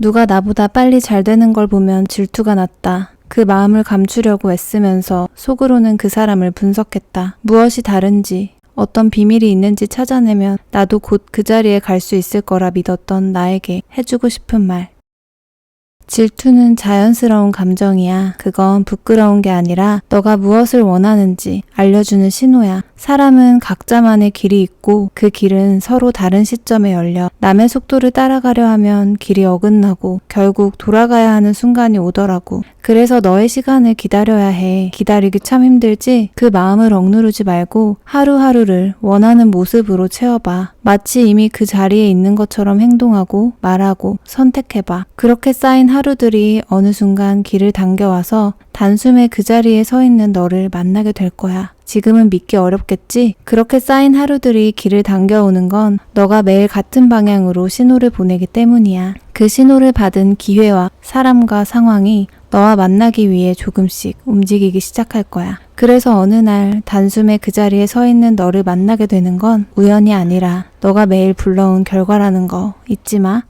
누가 나보다 빨리 잘 되는 걸 보면 질투가 났다. 그 마음을 감추려고 애쓰면서 속으로는 그 사람을 분석했다. 무엇이 다른지, 어떤 비밀이 있는지 찾아내면 나도 곧 그 자리에 갈 수 있을 거라 믿었던 나에게 해주고 싶은 말. 질투는 자연스러운 감정이야. 그건 부끄러운 게 아니라 너가 무엇을 원하는지 알려주는 신호야. 사람은 각자만의 길이 있고 그 길은 서로 다른 시점에 열려 남의 속도를 따라가려 하면 길이 어긋나고 결국 돌아가야 하는 순간이 오더라고. 그래서 너의 시간을 기다려야 해. 기다리기 참 힘들지? 그 마음을 억누르지 말고 하루하루를 원하는 모습으로 채워봐. 마치 이미 그 자리에 있는 것처럼 행동하고 말하고 선택해봐. 그렇게 쌓인 하루들이 어느 순간 길을 당겨와서 단숨에 그 자리에 서 있는 너를 만나게 될 거야. 지금은 믿기 어렵겠지? 그렇게 쌓인 하루들이 길을 당겨오는 건 너가 매일 같은 방향으로 신호를 보내기 때문이야. 그 신호를 받은 기회와 사람과 상황이 너와 만나기 위해 조금씩 움직이기 시작할 거야. 그래서 어느 날 단숨에 그 자리에 서 있는 너를 만나게 되는 건 우연이 아니라 너가 매일 불러온 결과라는 거 잊지 마.